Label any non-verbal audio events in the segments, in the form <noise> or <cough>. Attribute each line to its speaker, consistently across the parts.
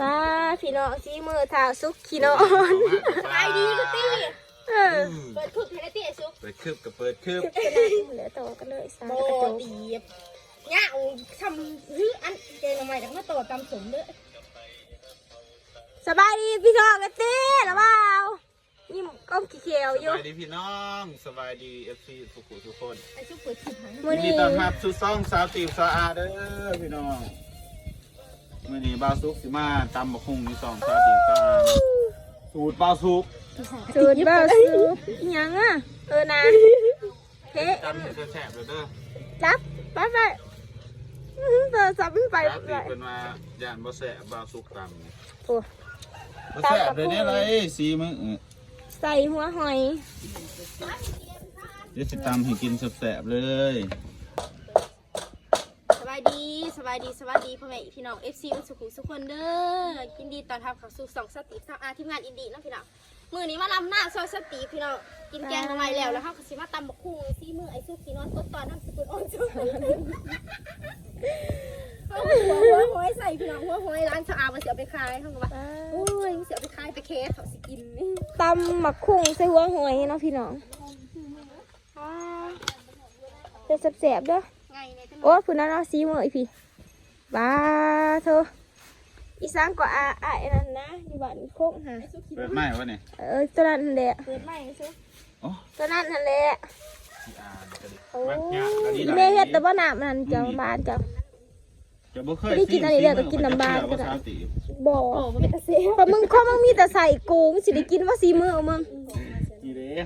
Speaker 1: ป้าพี่น้องซีมือเท้าซุกขี้นอน
Speaker 2: ไปดีก็ตี
Speaker 1: เออ
Speaker 2: เปิดคุกเทเลตี้ซุก
Speaker 3: เปิดคืบกับเปิดคืบ
Speaker 1: เหลือโตวกันเลยสาม
Speaker 2: โบ
Speaker 1: กระจก
Speaker 2: ตีบเนี่ยเอาทำฮื้ออันเจนทำไมแต่ก็มาต่อตามสมด้วย
Speaker 1: สบายดีพี่น้องกันตีหรือเปล่ายิ้มก้มขี้เขียว
Speaker 3: ส
Speaker 1: อยู่
Speaker 3: บายดีพี่น้องสบายดีเอฟซีทุกคนทุกคน
Speaker 2: ไอ้ซุกเปิดคลิปให้
Speaker 1: มือ
Speaker 3: ยินดี
Speaker 1: นี้
Speaker 3: ต้อนรับสู่ซ่องสาวตีบสาวอาเด้อพี่น้อง มื่อนี้บ่าวซุกสิมาตำบักหุ่งในซองสาวตีบสาวอาสูตรบ่าวซุก
Speaker 1: สูตรบ้าซุปอิหยังอะเออนะเฮ้
Speaker 3: ตำให้แซ่บๆเลยเด้อ
Speaker 1: จับไปไปอื้อหือเธอจับมันไป
Speaker 3: สาว
Speaker 1: ไป
Speaker 3: ตีบเป็นมาย่านบ่แซ่บบ่าวซุกตำ
Speaker 1: โอ้
Speaker 3: บ่แซ่บเลยเนี่ยเลยสีมึงเออ
Speaker 1: ใส่หัวหอย
Speaker 3: เดี๋ยวสิตำให้กินแซ่บๆเลย
Speaker 2: สบายดีสบายดีสวัสดีพ่อแม่พี่น้องเอฟซีมันสุขุสุขคนเด้อยินดีต้อนรับเข้าสู่สองสติสาวอาทีมงานอินดีเนาะพี่น้องมือนี้มาลำหน้าซอยสติพี่น้องกินแกงทำไมแล้วแล้วเขาก็สิมาตำบักหุ่งซีมือไอ้ซุกสีนอนกดตอนน้ำสกุลอ่อนจุ๊เอาหัวหัวหอยใส่พี่น้องหัวหอยร้านสะอาดมาเสียไปขายเขาบอกว่าโอ้ยเสียไปขายไปเคสเขาสิกิน
Speaker 1: ตำหมักคุ้งใส่หัวหอยเนาะพี่น้องเป็นแสบๆเด้อ
Speaker 2: ไงเนี่ยจะ
Speaker 1: โอ้ผู้นั้นเอาซีมืออีพี่บ้าเธออีสานก็อาอายนั่นนะอยู่บ้านโคกหา
Speaker 3: เปิดไม้วะเนี่ย
Speaker 1: เออตัวนั้นนั่นแหละ
Speaker 2: เปิดใหม่ซุ
Speaker 3: โอ้
Speaker 1: ตัวนั้นนั่นแหละ
Speaker 3: ที่อ่านก็ดิ
Speaker 1: โอ้
Speaker 3: มักยะอันนี้
Speaker 1: อีเมเฮ็ดแต่ว่าน้ำนั่นเจ้าบ้านเจ้า
Speaker 3: จะบ่เคย
Speaker 1: ไม่ได้กินอันนี้เดี๋ยวก็กินน้ำบานก็
Speaker 3: ก็
Speaker 1: ได้
Speaker 3: ได้สาวตีบ
Speaker 1: บ่
Speaker 2: โอ้มันเป็นตะเสีย
Speaker 1: เพราะมึงข้อมึงมีแต่ใส่กูมึงสิได้กินว่าซีมือเอามึง
Speaker 3: ทีเด้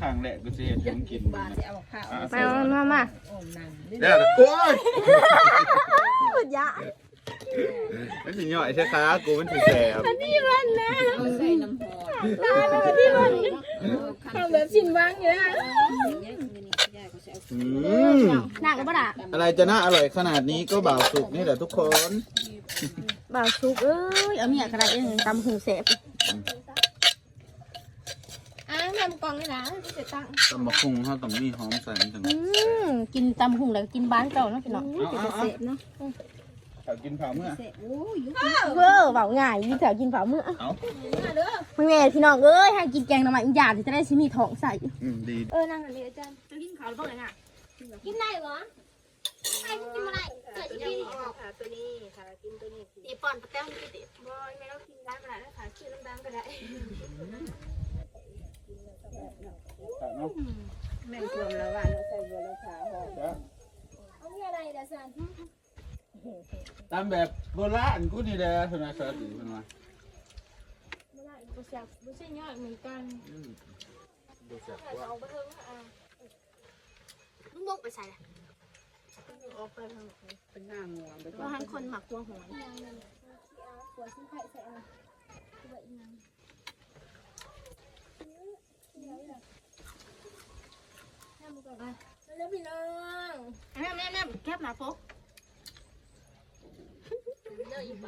Speaker 3: ข้างแหละกูสิเฮ็ดให้มึงกิน
Speaker 4: บาทจะเอาข้าว
Speaker 3: อะ
Speaker 1: มามามา
Speaker 4: โอ้นั่ง
Speaker 3: เดี๋ยวโอ้ย
Speaker 1: พูดยะ
Speaker 3: มันสิย่อยใช่ขากูมันสิแสบ
Speaker 1: นี่มันนะ
Speaker 4: เอาใส่น้ำหอม
Speaker 1: ตายแล้วที่มันทำแบบชินบ้างอยู่นะ
Speaker 3: อืม
Speaker 2: หนักหรือเปล่า
Speaker 3: อะไรจะน่าอร่อยขนาดนี้ก็บ่าวสุกนี่แหละทุกคน
Speaker 1: บ่าวสุกเอ้ยเอาเมียกระไรเองตำหูเสบ
Speaker 2: อะทำกองเลยนะเสร็จตั้ง
Speaker 3: ตำบักหุ่งเฮาต้องมีหอมใส่มันถึง
Speaker 2: อืมกินตำหุ่งแล้วกินบ้านเก่าเนาะพี่น้อง
Speaker 3: เอาเอาเอา
Speaker 1: เนาะ
Speaker 3: เอากินเผักเมื่อ
Speaker 4: โอ้ย
Speaker 1: เวอเบาง่ายยิ่แถวกินเผาเมื่อ
Speaker 3: เอา
Speaker 1: มึงแม่พี่น้องเอ้ยให้กินแกงหน่อไม้อีกอย่างจะได้ชิมีท้องใส่
Speaker 3: อืมดี
Speaker 1: เออนั่งอันนี้อาจารย์
Speaker 2: จะกินข้าวหรือเปล่าเนี่ยกินได้เหรอไอ้กินอะไรเกิดกินออก
Speaker 4: ค่ะตัวนี้ค่ะกินตัวนี้
Speaker 2: ตีปอนปะแต้มกินดิบอยไม่ต้องกินได้ก็ได้นะคะกินน้ำดังก็ได้
Speaker 3: เนาะ
Speaker 4: แม่ชมแล้วว่าเราใส่บัวเราขาหอม
Speaker 2: เอามีอะไรเดี๋ยวสัน
Speaker 3: ตามแบบโบราณกูนี่แหละเพิ่นว่าสาติเพิ่นว่า
Speaker 2: ไม่ได้บุษบบุษย่อยเหมือนกัน
Speaker 3: อืมบ่แซ่บกว่า
Speaker 2: เอาไปเถอะอะลุงบกไปใส่เลย
Speaker 4: ออกไปทางเป็นหน้างัวไป
Speaker 2: ว่าทั้งคนหมักตัวหอย
Speaker 1: หัวชิ้นไข่ใส่อะไร แล้วพี่น้อง
Speaker 2: แม่แม่แม่แคบหนาโป๊ก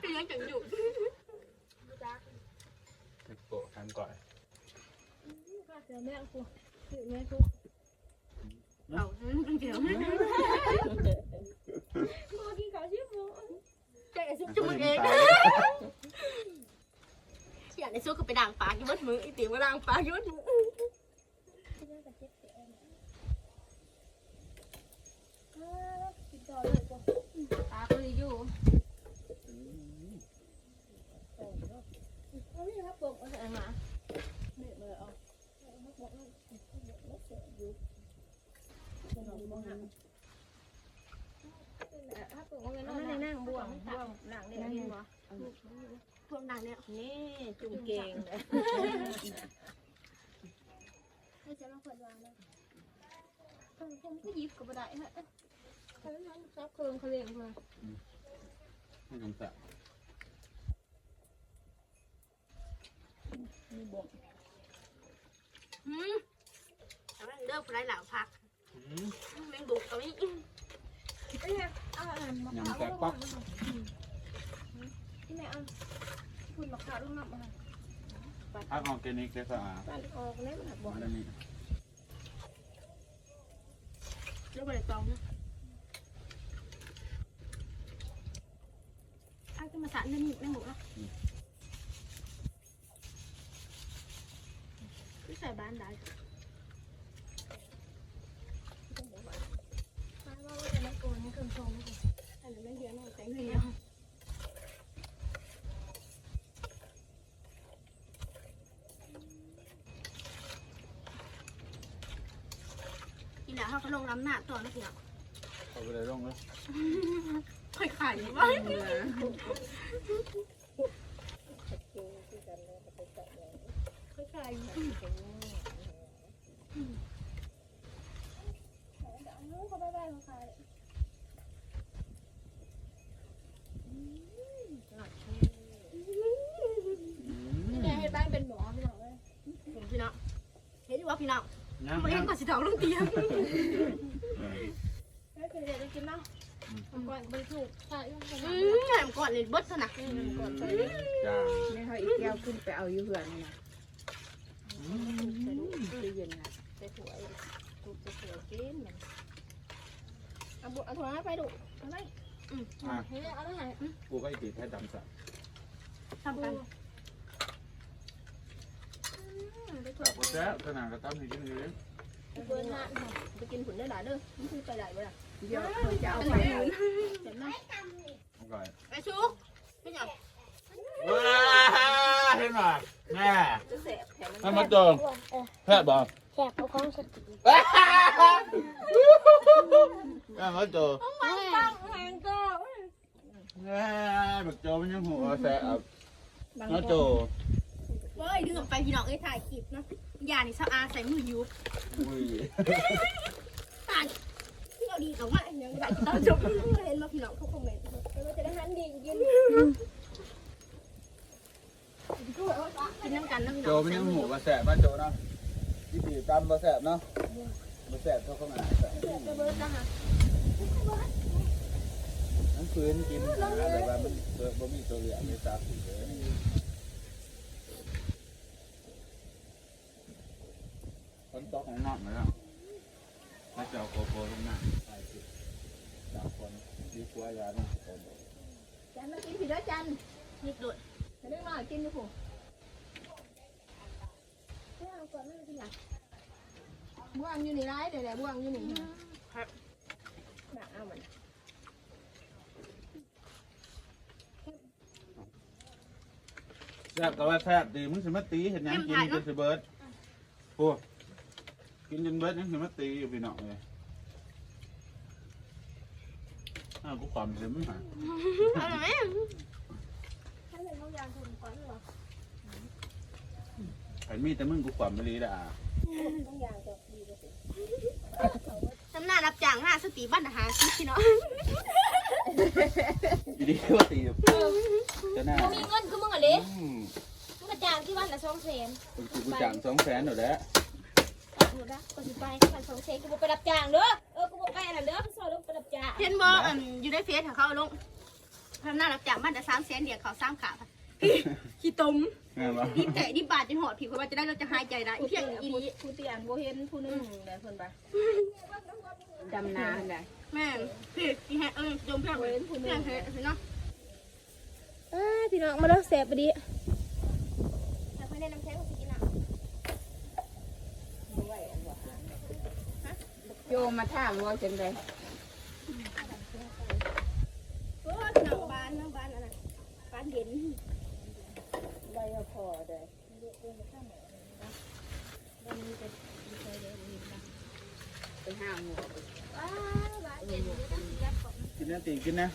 Speaker 2: เป็นยังจังอยู่
Speaker 3: โปะทำก่อน
Speaker 1: เดี๋ยวแม่กูเดี๋ยวแม่กู
Speaker 2: เอาจังเดียว
Speaker 1: กูกินข้าวชิบู
Speaker 2: ใจไอ้ซุกจุ่มเองอยากไอ้ซุกก็ไปด่างปากอยู่บนมือไอ้ติ๋วก็ด่างปากอยู่บนมือ
Speaker 1: กิน ต่อเลยกู
Speaker 2: ปาก็อยู่
Speaker 1: เอานี่ครับผมเอาใส่มา
Speaker 2: ถ้าเปิดว่าเงินนั่งนั่งบวงบวงหนังเนี่ยเห็นบ่พวกหนังเนี่ย
Speaker 4: นี่จุ่มเก่งเลย
Speaker 2: ให้ฉันมาเปิดวางเลยผมก็ยิบก็บ่ได้ฮะ เขาไม่นั่งซับเคิงเขาเลี้ยงมา
Speaker 3: ให้น้ำตาล
Speaker 2: อืมแต่ว่าเลิกไรหล่าพัก
Speaker 3: อืม
Speaker 2: แมงบุกเอาไว้
Speaker 1: เอาอาหารมะ
Speaker 3: ยำ
Speaker 1: พร้าว
Speaker 3: แซ่บปัก
Speaker 1: ที่แม่เอาคุณมะพร้าวลงน้ำมา
Speaker 3: พักออร์แกนิกได้สะอาด
Speaker 1: ปั่นออกแล้วมันบอก
Speaker 3: แล้วนี่
Speaker 2: เลิกไปตองนะ sẵn lên nhịn đang mũ đó. Cứ phải bán đá Thì đã học lông lắm nạn tỏ nó kìa Ở bên đây lông đó <laughs> ได้นี่แหละเขาก็ลงน้ำหนักตัวนะพี่น้อง
Speaker 3: เอาไปเลยลงเลย
Speaker 2: ค่อยขายบ้างค่อยขายพี่น้องเห็นดีว่าพี่อง
Speaker 3: ยัง
Speaker 2: ไม่
Speaker 3: ยั
Speaker 2: เห็ก่อนสิเถาง เตียงกินเนาะก่อนไปถูกใช่อืมแหมก่อนเลยเบิดซะนะ
Speaker 3: จ้า
Speaker 4: ไม่เขาอีกแก้วขึ้นไปเอาอยู่เหือนนี่นะเย็นนะใส่ถ้วยทุกจะสวยกินมัน
Speaker 1: เอาบุเอาถั่วไปดูเอาไป
Speaker 3: อะ
Speaker 1: เฮ้ยเอาไปไหน
Speaker 3: กูก็ไอติดให้ดำสับ
Speaker 2: ทำกัน
Speaker 3: แต่กูแซ่บขนาดกระตั้มให้กินเลย
Speaker 1: เบิร์นหน้าไปกินผุนได้หลายเด้อมันคือไปไหนบ่ล่ะ
Speaker 4: เดี๋ยวเขาจะเอาไป
Speaker 1: เห็นไหม
Speaker 3: เอาก่อน
Speaker 2: ไอ้ชุกไม่หยัง
Speaker 3: ว้าเห็นไหมแม่
Speaker 4: จะแสบแถมมัน
Speaker 3: นั่นมาเจอแพทย์บอก
Speaker 1: แขกเอาของสติ
Speaker 3: นั่นมาเจอ
Speaker 1: ปังแหงก็
Speaker 3: แม่บักโจมันยังหัวแซ่บมาโจ
Speaker 2: เฮ้ยดึงออกไปพี่น้องเอ้ยถ่ายคลิปนาะยานี่ชาวอาใส่มือยุบ
Speaker 3: อุ้ย
Speaker 2: ตายที่เราดีเขาว่ายังไงตอนจบเห็นมาพี่น้องเขาคอมเมนต์
Speaker 1: เราจะได้หันดีกิน
Speaker 2: กินน้ำกันนะพี่
Speaker 3: โจ
Speaker 2: น้อง
Speaker 3: มันยังหัวแซ่บมาโจเนาะที่ตีตำมาแซ่บเนาะมาแซ่บเท่าข้าวหนาแซ่บ
Speaker 1: จะเบิร์นนะคะ
Speaker 3: นั่นคืนกินนะแต่ว่ามันเบิดบ่มีตัวเหลือในตาสีเลยคนตกของนอกมาแล้วถ้าจะ เอาโกโก้ลงหน้าใช่สิสามคนดีกว่ายาหนึ่งคน
Speaker 1: จันมากินผีด้วยจัน
Speaker 2: นิดโดด
Speaker 1: จะได้มากินอยู่ผมเอาก่อนนั่งกินหลังบ่วงอยู่นี่ไรเดี๋ยวแหละบ่วงอยู่นี่ครับหนักเอามัน
Speaker 3: แซ่บแต่ว่าแซ่บดีมึงสิมาตีเห็นยังกินจนสิเบิร์ดโอ้ กินจนเบิร์ดยังสิมาตีอยู่พี่น้องเลยอ้าวกูความเสียไม่หาย
Speaker 2: เอาไหม
Speaker 1: ถ้าเป็นเขายางคนก่อนหรอ
Speaker 3: ไอ้มีแต่มึงกูความไม่รีละอะ
Speaker 1: ต้องยางจะดีกว่าสิ
Speaker 2: น้ำหน้ารับจ้างหน้าสติบ้านอาหารซิพี่น้อง
Speaker 3: อยู่ดีก็ว่าตีอยู่จะน่า
Speaker 1: มีเงินคือมึงอะเล็
Speaker 3: อืม
Speaker 1: มึงกระจางที่วันละสองแสน
Speaker 3: กูกูจ่างสองแสนหน่อยแล้ว
Speaker 1: หนูนะกูสิไปวันสองแสนกูบอกไปรับจ้างเด้อเออกูบอกไปอันนั้นเด้อไปสอนลูกไปรับจ้าง
Speaker 2: เห็นบ่อันอยู่ในเฟซของเขาลงทำหน้ารับจ้างบ้านจะสามแสนเดียวเขาสามขาขี้ตุ่ม
Speaker 3: ไงวะ
Speaker 2: ดีแต่ดีบาดจนหอดผิวเพราะว่าจะได้เราจะหายใจได้เพียงอีนี้
Speaker 4: ผู้เตียนผู้เห็นผู้นึงได้เพิ่นไปดำนาได้
Speaker 2: แม่พี่พี่แฮเออจมเพียงเลยเพียงแฮเนาะ
Speaker 1: อ่าพี่น้องมาเด้อแสบไปดิ
Speaker 2: แต่ไม่ได้น้ำแข็งสิกินอะ
Speaker 4: โยมมาถามว่าจังได
Speaker 2: โอ้ยหนังบ้านหนังบ้านอะไรบ้านเย็น
Speaker 4: ได้พอได้ไปห้าหมู
Speaker 2: ว้าบ้านน
Speaker 3: กินนะตีกินนะ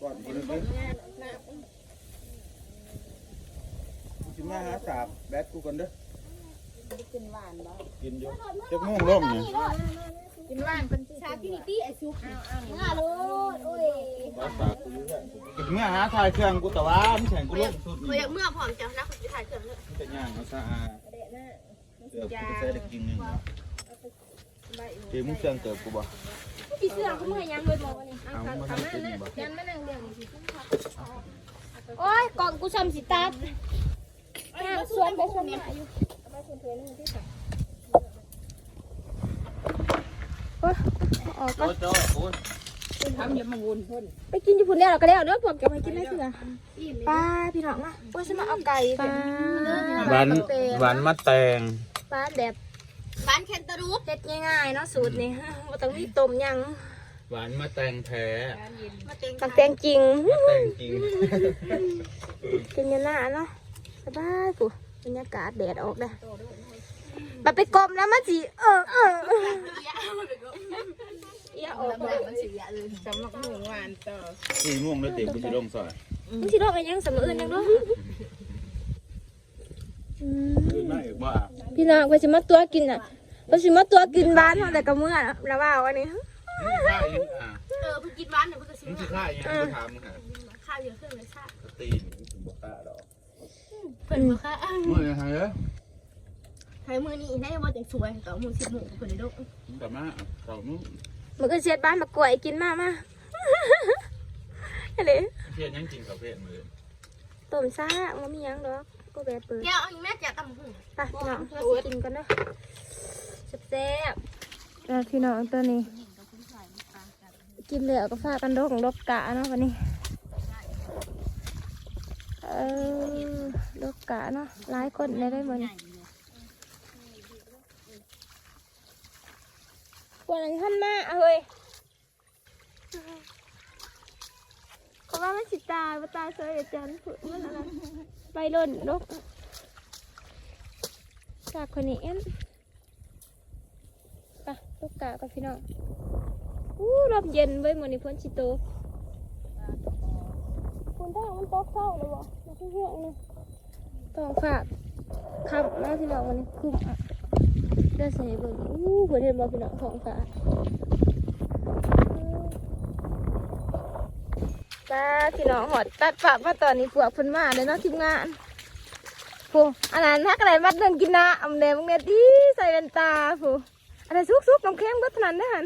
Speaker 3: ก่อนกินเลยกินมาหาสาบแบดกูก่อนเด้อ
Speaker 4: กินหวานบ่
Speaker 3: กินอยู่จะม่วงร่มเนี่ย
Speaker 4: กินหวานเป็นสิ
Speaker 2: ชาที่นี่ตี้ไอ้ซุก
Speaker 1: ง่าโลดโอ้ย
Speaker 3: ภาษากูรู้แค่กินเมื่อหาถ่ายเครื่องกูแต่ว่ามันแข่งกูร่มสุด
Speaker 2: เขา
Speaker 3: นี่
Speaker 2: อยากเมื่อพร้อมจะนะคุณจะถ่ายเครื่องเลย
Speaker 3: มันจะย่างมาสะอาดเดี๋ยวกูจะใส่ได้กินหนึ่งตีมึงเครื่องเติบกูบ่
Speaker 1: พี่เสื้อเขาเมื่อยังเลยบอกว่านี่
Speaker 3: เอามาทำกินบ่
Speaker 1: ยันไม่นั่งเรียงนี่สิโอ้ยกล่องกูซ้ำสิตัดย่างสวนไปสวนมาอยู่ เอาไปสวนเถื่อนนึงที่สองโอ้ยออก
Speaker 3: โจ
Speaker 1: ก็
Speaker 3: โจ้โอ้ย
Speaker 4: ทำอย่ามาวนพ่น
Speaker 1: ไปกินญี่ปุ่นแล้วเราก็แล้วเด้อพวกแกมากินได้เถื่อป้าพี่น้องมาว่าฉันมาเอาไก่ป้า
Speaker 3: หวานหวานมะแตง
Speaker 1: ป้าแบบ
Speaker 2: บ้านแคนตาลูป
Speaker 1: เฮ็ดง่ายๆเนาะสูตรนี้บ่ต้องมีต้มหยัง
Speaker 3: หวานมะแตงแท้
Speaker 2: มาเต็ง
Speaker 1: ตักแตงจริง
Speaker 3: มะแตงจริง
Speaker 1: กินยันหน้าเนาะสบายกู บรรยากาศแดดออกเด้อบัดไปกลมแล้วมันสิเออเออ
Speaker 2: อย่าออกมา
Speaker 4: มันสิยะเลยสำหรับหมูหวานต่อ
Speaker 3: สี่ม่วงแล้วติดบุญลงซอย
Speaker 1: มันสิโลกกันยังสำหรับอื่นยังเนาะอืม
Speaker 3: ขึ้นมาอีก
Speaker 1: พี่น้องไปสิมาตัวกินอะไปสิมาตัวกินบ้านเฮาแต่ก็เมื่อแล้วว่าอันนี้
Speaker 2: เออเพิ่งกินบ้านเนี่ยเพิ่งจะซื้
Speaker 3: มึ
Speaker 2: อง
Speaker 3: สิฆ่าอีกอะกูถามมึงอะ
Speaker 2: ข้าวเยอะขึ้นเลยค่
Speaker 3: ตีนมึงบอกฆ่าดอก
Speaker 2: เพิ่นบอกค่ะ
Speaker 3: มึงยังไงเอ้ย
Speaker 2: ไทยมือนี้ได้ว่าจังสวยต่อมือสิบหมูเพิ่นได้ดก
Speaker 3: มึงกลับมาเขามึง
Speaker 1: มันก็เสียดบ้านมากล้วยกินมามาอะไร
Speaker 3: เพี้ยนยังจริงกับเพี้ยนมือ
Speaker 1: ต้มซ่าบ่มีหยังดอกก็แบบเปิด
Speaker 2: แก้วเอาอีแม่จะตำหู
Speaker 1: ไปพี่น้องเราสิกินกันเนาะแซ่บๆแล้วพี่น้องตัวนี้ กินเหลือก็ฝากกันดกดกกะเนาะวันนี้เออดกกะเนาะหลายคนได้ได้หมดกวนอะไรท่านมาเอาเฮ้ยเขาว่ามันสิตายว่าตายเสยอาจารย์ฝึกมันอะไรไปล่นดกจากคนนี้เอ็นไปดกกะกับพี่น้องอู้ลมเย็นเว้ยมันนี่พ้นชิโต กคุณถ้ามันตกเศร้าเลยวะมันก็เหี้ยเลยต้องฝากคำแล้วที่เราวันนี้คุ้มอะเด้อเสียเบิ่งอู้เพื่อนเห็นบ่พี่น้องท้องฟ้าป้าพี่น้องหอดตัดฝากมาตอนนี้พวกเพิ่นมาเลยเนาะทีมงานผู้อันนั้นทักอะไรมัดเรื่องกินน้ำเดมึงเนี่ยดีใส่แว่นตาผู้อะไรซุกๆน้ำเค็มก็เท่านั้นเด้อหัน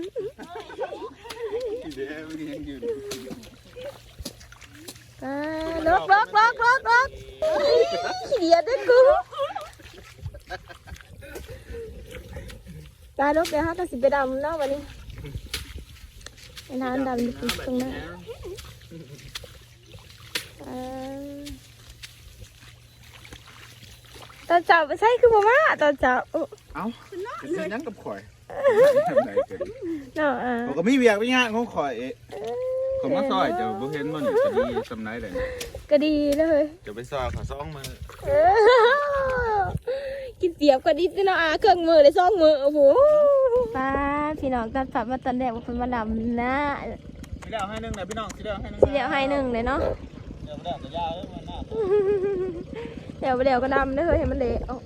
Speaker 3: เดี๋ยวมึงยังอยู่
Speaker 1: อ่า ลกลกลกลกลกขี้เดียดด้วยกูตายลกเดี๋ยวฮะต้องสิไปดำเนาะวันนี้ไปน้ำดำอยู่ตรงนั้นอ่าตอนเจ้าไปใช่คือบ่มาตอนเจ้าอุ๊
Speaker 3: เอ้าจะซื้อยังกับข่อยทำไงกัน
Speaker 1: เนาะอ่า
Speaker 3: ผมก็มีเวียกไปงานของข่อยเขามาซอยเจะบ่เห็นมันจะดีสำไรเลย
Speaker 1: ก็ดีเลย
Speaker 3: จะไปซอยขอซองมือ
Speaker 1: เออกินเสียบก็ดีสิเนาะอะเครื่องมือเลยสองมือโอ้โหป้าพี่น้องตัดฝับมาตอนแรกว่าเป็นมาดำนะ
Speaker 3: สิเดียวให้หนึ่งนะพี่น้องสิเดียวให้หนึ่ง
Speaker 1: สิเดียวให้หนึ่งเลยเนาะ
Speaker 3: เดี๋ยวเดี๋ยวจะยาวเลยมันหน้า
Speaker 1: เดี๋ยวเดี๋ยวก็ดำเด้อเฮ้ยให้มันเละเอา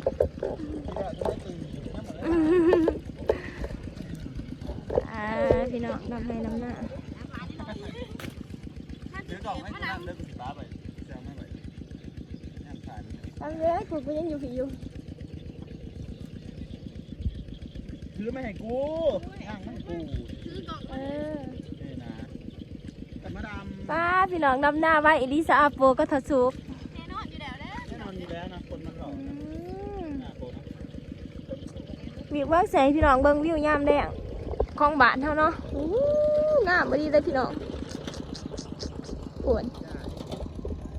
Speaker 1: อ่าพี่น้องดำให้น้ำหน้า
Speaker 3: เดี๋ยวดอกให้กูน้ำเลิกสิบ้าไปเสียไม่ไหวย่างขาย
Speaker 1: ดำเลยกูก็ยังอยู่ผีอยู่
Speaker 3: ถือไม่ให้กูย่างไม่ให้กู
Speaker 1: เออ
Speaker 3: นี่นะแต่มาดำ
Speaker 1: ป้าพี่น้องดำหน้าไว้อลิซาอาโปก็ทะซุก
Speaker 2: แน่นอนอยู่แล้วเด้อ
Speaker 3: แน่นอนอยู่แล้วนะคนมันหล่อ
Speaker 1: อืม
Speaker 3: หน้าโกนะ
Speaker 1: วิวเบิ้งแสงพี่น้องเบิ้งวิวยามแดงของบ้านเท่าเนาะอู้หูงามบดีเลยพี่น้อง ปวด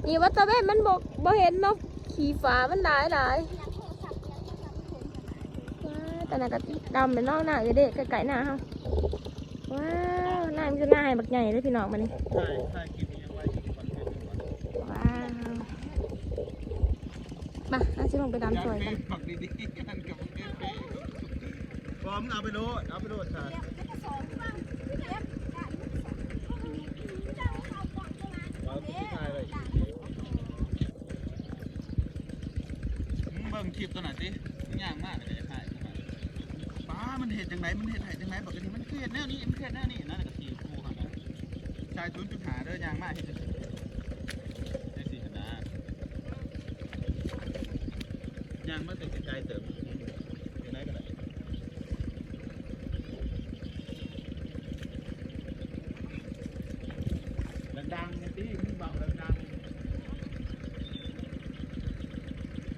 Speaker 1: นี่วัดตะเวนมันบอกบ่เห็นเนาะขี่ฟ้ามันหลายหลายว้าวแต่น่ะก็ดำเป็นนอกหน้าเอเด็กไก่หน้าเฮาว้าวหน้ามันคือหน้าให้บักใหญ่เลยพี่น้องมันนี่
Speaker 3: ใช่ใช่คลิปนี้ยังไว้ที่คอนเทนต์อยู่วะ
Speaker 1: ว้าวมาอาชิลงไปดำสวยกัน
Speaker 3: ฝักดีๆกันกับมึงเองพร้อมเอาไปโลดเอาไปโลดค่ะเอาไปถ่ายไว้มึงเบิ่ง คลิปตัวไหนสิมันยากมากเลยจะถ่ายป้ามันเห็นจังไหนมันเห็นไหนจังไหนปกติมันเครียดแนวนี้มันเครียดแนวนี้นั่นแหละก็ทีคู่ค่ะนะชายทุนจุดหาเด้อยางมากที่สุดสินะยางมาแต่ไกลๆเติมยังไงก็ได้ ดังๆนะพี่มึงบอกดัง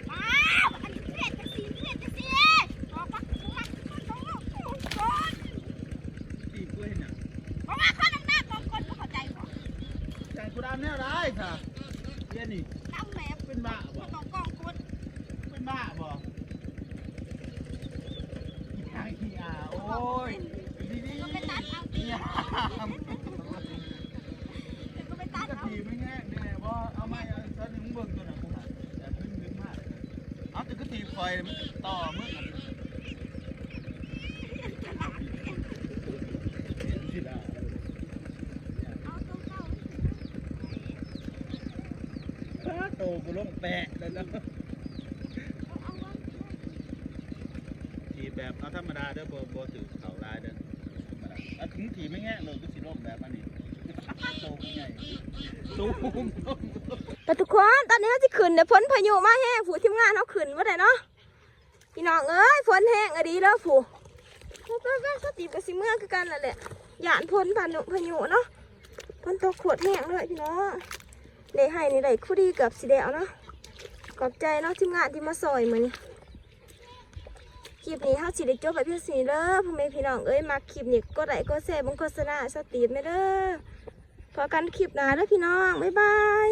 Speaker 2: ว้าวอันนี้เผ็ดจังสิเผ็ดจังสิบอกว่าคนละคนละคนละคน
Speaker 3: ๆพี่กูเห็นอะ
Speaker 2: บอกว่าคนหนักๆของ
Speaker 3: เดี๋ยวนี่
Speaker 2: ตั้มแมพ
Speaker 3: เป็นบ้าบ่
Speaker 2: ต้องกล้องกด
Speaker 3: เป็นบ้าบ่ยายอีอาโอ้ยดีดี
Speaker 2: ก็ไปตัดเอา
Speaker 3: อีอา
Speaker 2: ก็ไปตัด
Speaker 3: กะ
Speaker 2: เอา
Speaker 3: ทีไม่แง่แน่ว่าเอาไม้เอาซะหนึ่งเบิ่งตัวน่ะกูหาแต่พึ่งนึงมากเอาแต่กะทีค อยมันต่อมึงอันนี้สิล่ะ
Speaker 2: เอาตัวเก่า
Speaker 3: ถ้าโตกูลงแปะแล้วนะทีแบบเอาธรรมดาเด้อบ่บ่ถือเขาลายเด้อธรรมดาเอาถึงทีไม่แง่เลยก็สิลงแบบอันนี้โตกูใหญ่ตูม
Speaker 1: แต่ทุกคนตอนนี้เขาจะขึ้นเดี๋ยวฝนพายุมาแห้งผู้ทีมงานเขาขึ้นว่าได้เนาะ พี่น้องเอ้ยฝนแห้งอะดีแล้วผู้ไปไปๆสติกับสิเมื่อกันแหละหยานฝนพายุพายุเนาะฝนตกขวดแห้งเลยพี่น้องได้ให้นี่ได้คู่ดีเกับสีแดงเนาะขอบใจเนาะทีมงานที่มาซอยมือนี้คลิปนี้เขาสิได้จบไปเพียงสีเด้อพ่อแม่พี่น้องเอ้ยมาคลิปนี้ก็ได้ก็แซ่บงโฆษณาสตีดไหมเด้อพอกันคลิปหน้าเด้อพี่น้องบ๊ายบาย